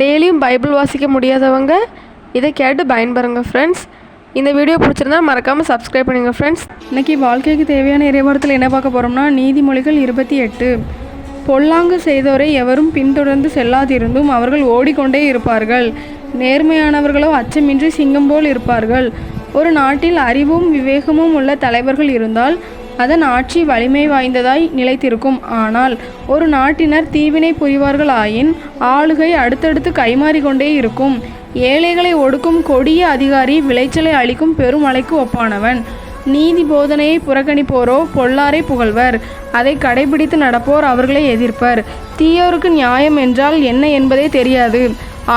டெய்லியும் பைபிள் வாசிக்க முடியாதவங்க இதை கேட்டு பயன்பெறுங்க ஃப்ரெண்ட்ஸ் இந்த வீடியோ பிடிச்சிருந்தா மறக்காமல் சப்ஸ்கிரைப் பண்ணுங்கள் ஃப்ரெண்ட்ஸ் இன்றைக்கி வாழ்க்கைக்கு தேவையான இறைவாரத்தில் என்ன பார்க்க போகிறோம்னா நீதிமொழிகள் இருபத்தி எட்டு. பொல்லாங்கு செய்தோரை எவரும் பின்தொடர்ந்து செல்லாதிருந்தும் அவர்கள் ஓடிக்கொண்டே இருப்பார்கள். நேர்மையானவர்களோ அச்சமின்றி சிங்கம் போல் இருப்பார்கள். ஒரு நாட்டில் அறிவும் விவேகமும் உள்ள தலைவர்கள் இருந்தால் அதன் ஆட்சி வலிமை வாய்ந்ததாய் நிலைத்திருக்கும். ஆனால் ஒரு நாட்டினர் தீவினை புரிவார்களாயின் ஆளுகை அடுத்தடுத்து கைமாறிக்கொண்டே இருக்கும். ஏழைகளை ஒடுக்கும் கொடிய அதிகாரி விளைச்சலை அளிக்கும் பெருமழைக்கு ஒப்பானவன். நீதி போதனையை புறக்கணிப்போரோ பொல்லாரை புகழ்வர். அதை கடைபிடித்து நடப்போர் அவர்களை எதிர்ப்பர். தீயோருக்கு நியாயம் என்றால் என்ன என்பதே தெரியாது.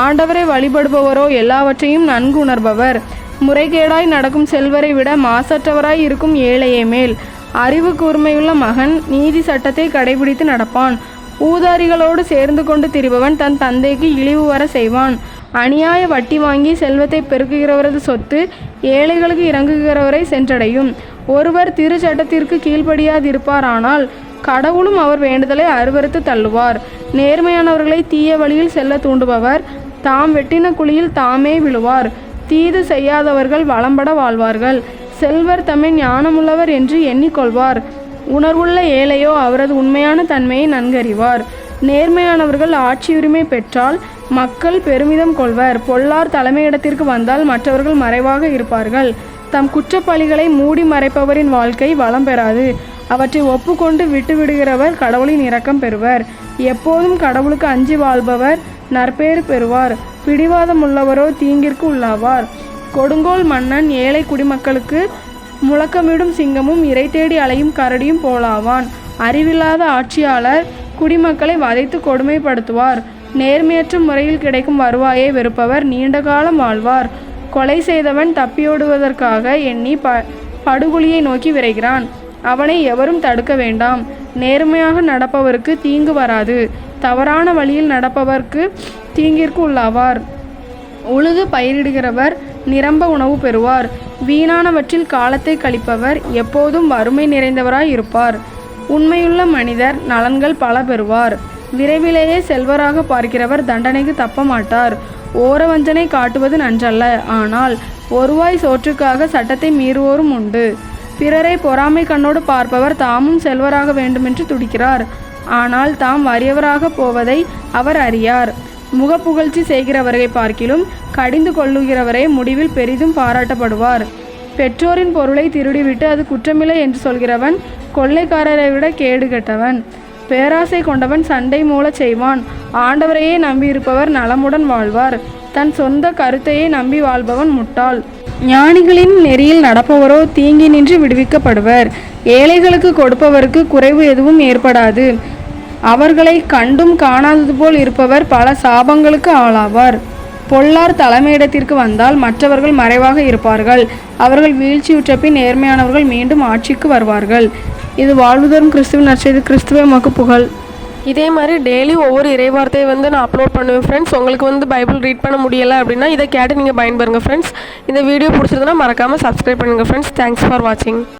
ஆண்டவரை வழிபடுபவரோ எல்லாவற்றையும் நன்கு உணர்பவர். முறைகேடாய் நடக்கும் செல்வரை விட மாசற்றவராய் இருக்கும் ஏழையே மேல் அறிவு கூர்மையுள்ள மகன் நீதி சட்டத்தை கடைபிடித்து நடப்பான். ஊதாரிகளோடு சேர்ந்து கொண்டு திரிபவன் தன் தந்தைக்கு இழிவு வர செய்வான். அநியாய வட்டி வாங்கி செல்வத்தை பெருக்குகிறவரது சொத்து ஏழைகளுக்கு இறங்குகிறவரை சென்றடையும். ஒருவர் திரு சட்டத்திற்கு கீழ்ப்படியாதிருப்பாரானால் கடவுளும் அவர் வேண்டுதலை அறுவறுத்து தள்ளுவார். நேர்மையானவர்களை தீய வழியில் செல்ல தூண்டுபவர் தாம் வெட்டின குழியில் தாமே விழுவார். தீது செய்யாதவர்கள் வளம்பட வாழ்வார்கள். செல்வர் தம்மை ஞானமுள்ளவர் என்று எண்ணிக்கொள்வார். உணர்வுள்ள ஏழையோ அவரது உண்மையான தன்மையை நன்கறிவார். நேர்மையானவர்கள் ஆட்சியுரிமை பெற்றால் மக்கள் பெருமிதம் கொள்வர். பொல்லார் தலைமையிடத்திற்கு வந்தால் மற்றவர்கள் மறைவாக இருப்பார்கள். தம் குற்றப்பழிகளை மூடி மறைப்பவரின் வாழ்க்கை வளம் பெறாது. அவற்றை ஒப்புக்கொண்டு விட்டுவிடுகிறவர் கடவுளின் இரக்கம் பெறுவர். எப்போதும் கடவுளுக்கு அஞ்சி வாழ்பவர் நற்பேறு பெறுவார். பிடிவாதமுள்ளவரோ தீங்கிற்கு உள்ளாவார். கொடுங்கோல் மன்னன் ஏழை குடிமக்களுக்கு முழக்கமிடும் சிங்கமும் இறை தேடி அலையும் கரடியும் போலாவான். அறிவில்லாத ஆட்சியாளர் குடிமக்களை வதைத்து கொடுமைப்படுத்துவார். நேர்மையற்ற முறையில் கிடைக்கும் வருவாயை வெறுப்பவர் நீண்ட காலம் வாழ்வார். கொலை செய்தவன் தப்பியோடுவதற்காக எண்ணி ப படுகொலியை நோக்கி விரைகிறான். அவனை எவரும் தடுக்க வேண்டாம். நேர்மையாக நடப்பவருக்கு தீங்கு வராது. தவறான வழியில் நடப்பவர்க்கு தீங்கிற்கு உள்ளாவார். உழுது பயிரிடுகிறவர் நிரம்ப உணவு பெறுவார். வீணானவற்றில் காலத்தை கழிப்பவர் எப்போதும் வறுமை நிறைந்தவராய் இருப்பார். உண்மையுள்ள மனிதர் நலன்கள் பல பெறுவார். விரைவிலேயே செல்வராக பார்க்கிறவர் தண்டனைக்கு தப்ப மாட்டார் ஓரவஞ்சனை காட்டுவது நன்றல்ல. ஆனால் ஒருவாய் சோற்றுக்காக சட்டத்தை மீறுவோரும் உண்டு. பிறரை பொறாமை கண்ணோடு பார்ப்பவர் தாமும் செல்வராக வேண்டுமென்று துடிக்கிறார். ஆனால் தாம் வறியவராக போவதை அவர் அறியார். முகப்புகழ்ச்சி செய்கிறவரை பார்க்கிலும் கடிந்து கொள்ளுகிறவரே முடிவில் பெரிதும் பாராட்டப்படுவார். பெற்றோரின் பொருளை திருடிவிட்டு அது குற்றமில்லை என்று சொல்கிறவன் கொள்ளைக்காரரை விட கேடு கெட்டவன். பேராசை கொண்டவன் சண்டை மூலச் செய்வான். ஆண்டவரையே நம்பியிருப்பவர் நலமுடன் வாழ்வார். தன் சொந்த கருத்தையே நம்பி வாழ்பவன் முட்டாள். ஞானிகளின் நெறியில் நடப்பவரோ தீங்கி நின்று விடுவிக்கப்படுவர். ஏழைகளுக்கு கொடுப்பவருக்கு குறைவு எதுவும் ஏற்படாது. அவர்களை கண்டும் காணாதது போல் இருப்பவர் பல சாபங்களுக்கு ஆளாவார். பொல்லார் தலைமையிடத்திற்கு வந்தால் மற்றவர்கள் மறைவாக இருப்பார்கள். அவர்கள் வீழ்ச்சியுற்ற பின் நேர்மையானவர்கள் மீண்டும் ஆட்சிக்கு வருவார்கள். இது வாழ்வுதரும் கிறிஸ்துவின் நற்செய்தி. கிறிஸ்துவ மக்கு புகழ். இதே மாதிரி டெய்லி ஒவ்வொரு இறைவார்த்தையை வந்து நான் அப்லோட் பண்ணுவேன். ஃப்ரெண்ட்ஸ் உங்களுக்கு வந்து பைபிள் ரீட் பண்ண முடியலை அப்படின்னா இதை கேட்டு நீங்கள் பயன்பெறுங்க. ஃப்ரெண்ட்ஸ் இந்த வீடியோ பிடிச்சிருந்தனா மறக்காமல் சப்ஸ்கிரைப் பண்ணுங்கள் ஃப்ரெண்ட்ஸ் தேங்க்ஸ் ஃபார் வாட்சிங்